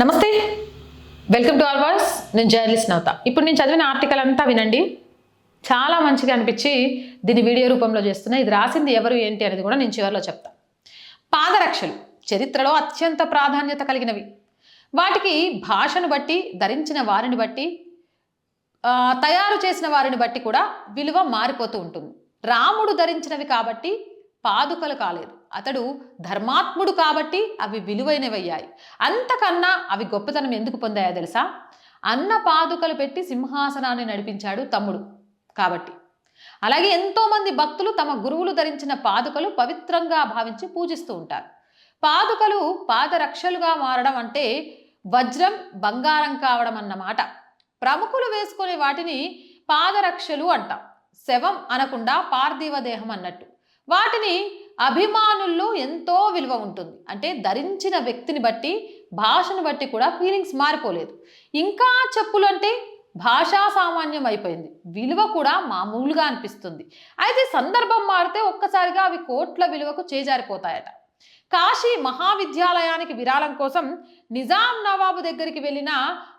నమస్తే. Welcome to our voice నేను journalist నవత ఇప్పుడు నేను చదివిన ఆర్టికల్ అంతా వినండి. చాలా మంచిగా అనిపించి దీన్ని వీడియో రూపంలో చేస్తున్నా. ఇది రాసింది ఎవరు ఏంటి అనేది కూడా నేను చివరిలో చెప్తా. పాదరక్షలు చరిత్రలో అత్యంత ప్రాధాన్యత కలిగినవి. వాటికి భాషను బట్టి ధరించిన వారిని బట్టి తయారు చేసిన వారిని బట్టి కూడా విలువ మారిపోతూ ఉంటుంది. రాముడు ధరించినవి కాబట్టి పాదుకలు కాలేదు. అతడు ధర్మాత్ముడు కాబట్టి అవి విలువైనవయ్యాయి. అంతకన్నా అవి గొప్పతనం ఎందుకు పొందాయో తెలుసా? అన్న పాదుకలు పెట్టి సింహాసనాన్ని నడిపించాడు తమ్ముడు కాబట్టి. అలాగే ఎంతోమంది భక్తులు తమ గురువులు ధరించిన పాదుకలు పవిత్రంగా భావించి పూజిస్తూ ఉంటారు. పాదుకలు పాదరక్షలుగా మారడం అంటే వజ్రం బంగారం కావడం అన్నమాట ప్రముఖులు వేసుకునే వాటిని పాదరక్షలు అంటాం. శవం అనకుండా పార్థివ దేహం అన్నట్టు. వాటిని అభిమానుల్లో ఎంతో విలువ ఉంటుంది. అంటే ధరించిన వ్యక్తిని బట్టి భాషను బట్టి కూడా ఫీలింగ్స్ మారిపోలేదు. ఇంకా చెప్పులు అంటే భాషా సామాన్యం అయిపోయింది. విలువ కూడా మామూలుగా అనిపిస్తుంది. అయితే సందర్భం మారితే ఒక్కసారిగా అవి కోట్ల విలువకు చేజారిపోతాయట. కాశీ మహావిద్యాలయానికి విరాళం కోసం నిజాం నవాబు దగ్గరికి వెళ్ళిన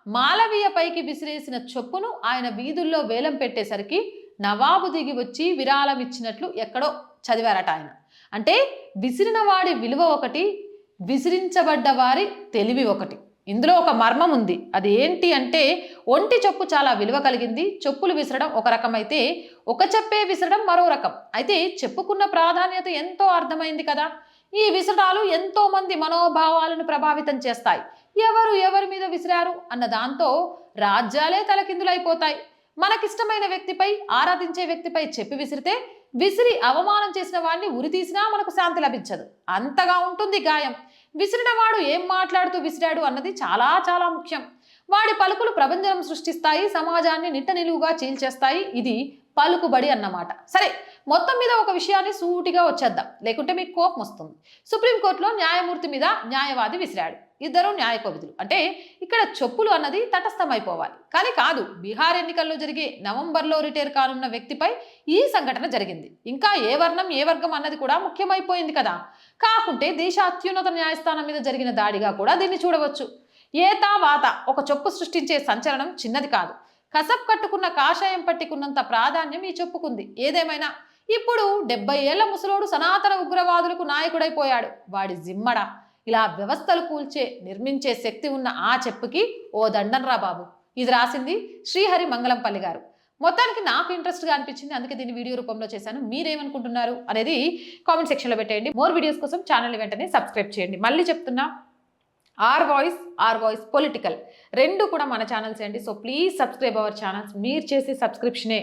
మాలవీయ పైకి విసిరేసిన చొప్పును ఆయన వీధుల్లో వేలం పెట్టేసరికి నవాబు దిగి వచ్చి విరాళం ఇచ్చినట్లు ఎక్కడో చదివారట ఆయన. అంటే విసిరిన వాడి విలువ ఒకటి విసిరించబడ్డ వారి తెలివి ఒకటి. ఇందులో ఒక మర్మం ఉంది. అది ఏంటి అంటే ఒంటి చెప్పు చాలా విలువ కలిగింది. చెప్పులు విసరడం ఒక రకమైతే ఒక చెప్పే విసరడం మరో రకం. అయితే చెప్పుకున్న ప్రాధాన్యత ఎంతో అర్థమైంది కదా. ఈ విసరాలు ఎంతో మంది మనోభావాలను ప్రభావితం చేస్తాయి. ఎవరు ఎవరి మీద విసిరారు అన్న దాంతో రాజ్యాలే తలకిందులైపోతాయి. మనకిష్టమైన వ్యక్తిపై ఆరాధించే వ్యక్తిపై చెప్పి విసిరితే విసిరి అవమానం చేసిన వాడిని ఉరి తీసినా మనకు శాంతి లభించదు. అంతగా ఉంటుంది గాయం. విసిరినవాడు ఏం మాట్లాడుతూ విసిరాడు అన్నది చాలా చాలా ముఖ్యం. వాడి పలుకులు ప్రపంచం సృష్టిస్తాయి సమాజాన్ని నిట్ట నిలువుగా చీల్చేస్తాయి. ఇది పలుకుబడి అన్నమాట. సరే మొత్తం మీద ఒక విషయాన్ని సూటిగా వచ్చేద్దాం. లేకుంటే మీకు కోపం వస్తుంది. సుప్రీంకోర్టులో న్యాయమూర్తి మీద న్యాయవాది విసిరాడు. ఇద్దరు న్యాయకోవదులు అంటే ఇక్కడ చెప్పులు అన్నది తటస్థమైపోవాలి. కానీ కాదు బీహార్ ఎన్నికల్లో జరిగే నవంబర్లో రిటైర్ కానున్న వ్యక్తిపై ఈ సంఘటన జరిగింది. ఇంకా ఏ వర్ణం ఏ వర్గం అన్నది కూడా ముఖ్యమైపోయింది కదా. కాకుంటే దేశ అత్యున్నత న్యాయస్థానం మీద జరిగిన దాడిగా కూడా దీన్ని చూడవచ్చు. ఏతా వాత ఒక చొప్పు సృష్టించే సంచలనం చిన్నది కాదు. కసబ్ కట్టుకున్న కాషాయం పట్టుకున్నంత ప్రాధాన్యం ఈ చెప్పుకుంది. ఏదేమైనా ఇప్పుడు డెబ్బై ఏళ్ళ ముసలోడు సనాతన ఉగ్రవాదులకు నాయకుడైపోయాడు. వాడి జిమ్మడ ఇలా వ్యవస్థలు కూల్చే నిర్మించే శక్తి ఉన్న ఆ చెప్పుకి ఓ దండన్రా బాబు. ఇది రాసింది శ్రీహరి మంగళంపల్లి గారు. మొత్తానికి నాకు ఇంట్రెస్ట్గా అనిపించింది. అందుకే దీన్ని వీడియో రూపంలో చేశాను. మీరేమనుకుంటున్నారు అనేది కామెంట్ సెక్షన్లో పెట్టేయండి. మోర్ వీడియోస్ కోసం ఛానల్ వెంటనే సబ్స్క్రైబ్ చేయండి. మళ్ళీ చెప్తున్నా R voice R voice political. రెండు కూడా మన ఛానల్స్ అండి so please subscribe our channels. మీరు చేసే సబ్స్క్రిప్షనే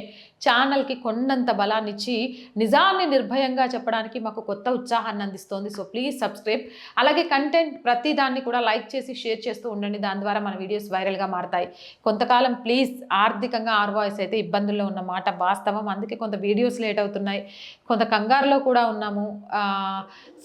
ఛానల్కి కొండంత బలాన్ని ఇచ్చి నిజాన్ని నిర్భయంగా చెప్పడానికి మాకు కొత్త ఉత్సాహాన్ని అందిస్తోంది. So please subscribe. అలాగే కంటెంట్ ప్రతి దాన్ని కూడా లైక్ చేసి షేర్ చేస్తూ ఉండండి. దాని ద్వారా మన వీడియోస్ వైరల్గా మారతాయి. కొంతకాలం ప్లీజ్ ఆర్థికంగా ఆర్ వాయిస్ అయితే ఇబ్బందుల్లో ఉన్న మాట వాస్తవం. అందుకే కొంత వీడియోస్ లేట్ అవుతున్నాయి. కొంత కంగారులో కూడా ఉన్నాము.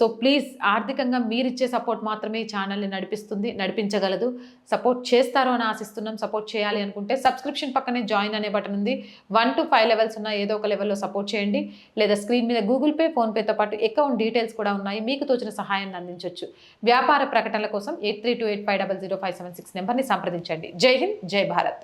సో ప్లీజ్ ఆర్థికంగా మీరిచ్చే సపోర్ట్ మాత్రమే ఛానల్ని నడిపిస్తుంది. నడిపించగలదు. సపోర్ట్ చేస్తారో అని ఆశిస్తున్నాం సపోర్ట్ చేయాలి అనుకుంటే సబ్స్క్రిప్షన్ పక్కనే జాయిన్ అనే బటన్ ఉంది. వన్ టు ఫైవ్ లెవెల్స్ ఉన్న ఏదో ఒక లెవెల్లో సపోర్ట్ చేయండి. లేదా స్క్రీన్ మీద గూగుల్ పే ఫోన్పేతో పాటు అకౌంట్ డీటెయిల్స్ కూడా ఉన్నాయి. మీకు తోచిన సహాయాన్ని అందించవచ్చు వ్యాపార ప్రకటనల కోసం eight three two eight five double zero five seven six నెంబర్ని సంప్రదించండి. జై హింద్ జై భారత్.